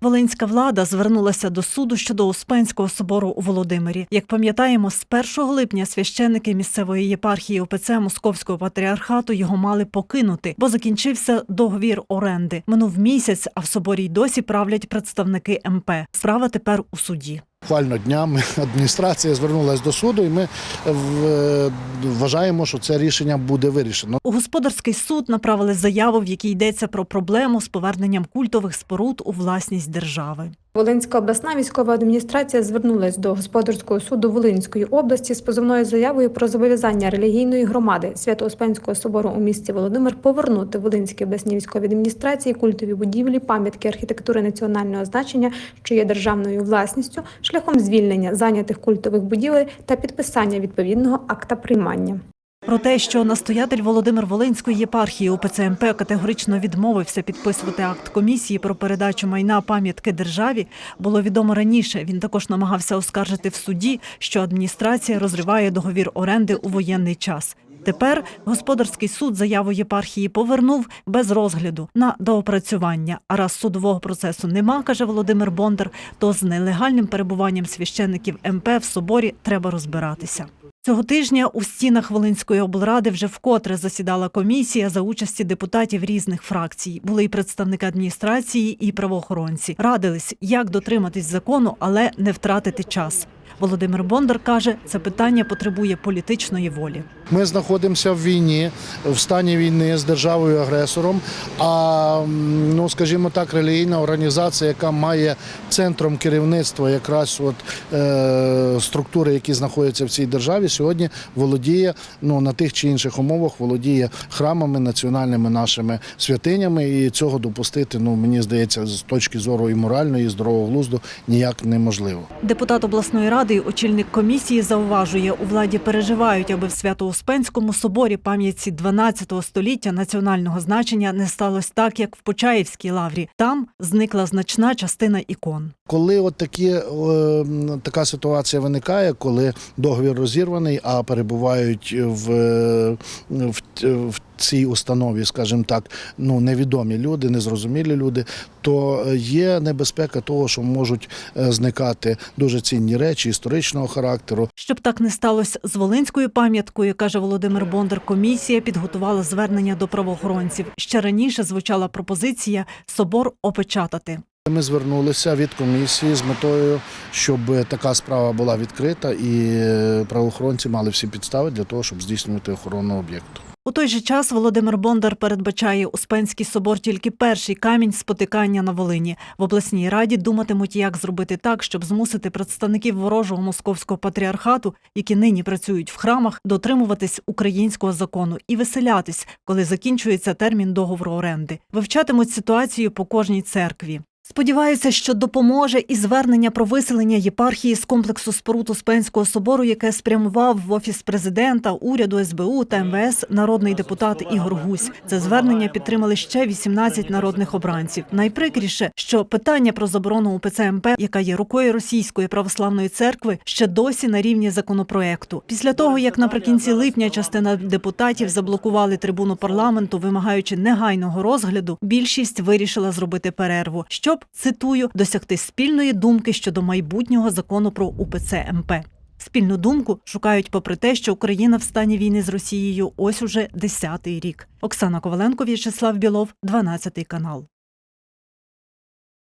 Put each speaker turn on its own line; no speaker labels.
Волинська влада звернулася до суду щодо Успенського собору у Володимирі. Як пам'ятаємо, з 1 липня священники місцевої єпархії ОПЦ Московського патріархату його мали покинути, бо закінчився договір оренди. Минув місяць, а в соборі й досі правлять представники МП. Справа тепер у суді.
Буквально днями адміністрація звернулася до суду, і ми е, вважаємо, що це рішення буде вирішено.
У господарський суд направили заяву, в якій йдеться про проблему з поверненням культових споруд у власність держави.
Волинська обласна військова адміністрація звернулась до господарського суду Волинської області з позовною заявою про зобов'язання релігійної громади Свято-Успенського собору у місті Володимир повернути Волинській обласній військовій адміністрації культові будівлі, пам'ятки архітектури національного значення, що є державною власністю, шляхом звільнення зайнятих культових будівель та підписання відповідного акта приймання.
Про те, що настоятель Володимир Волинської єпархії УПЦ МП категорично відмовився підписувати акт комісії про передачу майна пам'ятки державі, було відомо раніше. Він також намагався оскаржити в суді, що адміністрація розриває договір оренди у воєнний час. Тепер господарський суд заяву єпархії повернув без розгляду на доопрацювання. А раз судового процесу нема, каже Володимир Бондар, то з нелегальним перебуванням священників МП в соборі треба розбиратися. Цього тижня у стінах Волинської облради вже вкотре засідала комісія за участі депутатів різних фракцій. Були і представники адміністрації, і правоохоронці. Радились, як дотриматись закону, але не втратити час. Володимир Бондар каже, це питання потребує політичної волі.
Ми знаходимося в війні, в стані війни з державою агресором. А ну, скажімо так, релігійна організація, яка має центром керівництва якраз от е, структури, які знаходяться в цій державі, сьогодні володіє ну на тих чи інших умовах, володіє храмами, національними нашими святинями. І цього допустити, ну мені здається, з точки зору і моральної, і здорового глузду ніяк неможливо.
Депутат обласної ради, і очільник комісії, зауважує, у владі переживають, аби в Свято-Успенському соборі пам'ятці 12 століття національного значення не сталося так, як в Почаївській лаврі. Там зникла значна частина ікон.
Коли от такі, е, така ситуація виникає, коли договір розірваний, а перебувають в, е, в, в цій установі, скажімо так, ну невідомі люди, незрозумілі люди, то є небезпека того, що можуть е, зникати дуже цінні речі історичного характеру.
Щоб так не сталося з Волинською пам'яткою, каже Володимир Бондар, комісія підготувала звернення до правоохоронців. Ще раніше звучала пропозиція собор опечатати.
Ми звернулися від комісії з метою, щоб така справа була відкрита, і е, правоохоронці мали всі підстави для того, щоб здійснювати охорону об'єкту.
У той же час Володимир Бондар передбачає Успенський собор тільки перший камінь спотикання на Волині. В обласній раді думатимуть, як зробити так, щоб змусити представників ворожого московського патріархату, які нині працюють в храмах, дотримуватись українського закону і виселятись, коли закінчується термін договору оренди. Вивчатимуть ситуацію по кожній церкві. Сподіваються, що допоможе і звернення про виселення єпархії з комплексу споруд Успенського собору, яке спрямував в офіс президента, уряду СБУ та МВС народний депутат Ігор Гусь. Це звернення підтримали ще 18 народних обранців. Найприкріше, що питання про заборону УПЦ МП, яка є рукою російської православної церкви, ще досі на рівні законопроекту. Після того, як наприкінці липня частина депутатів заблокували трибуну парламенту, вимагаючи негайного розгляду, більшість вирішила зробити перерву, щоб цитую досягти спільної думки щодо майбутнього закону про УПЦ МП. Спільну думку шукають, попри те, що Україна в стані війни з Росією ось уже десятий рік. Оксана Коваленко, В'ячеслав Білов, 12 канал.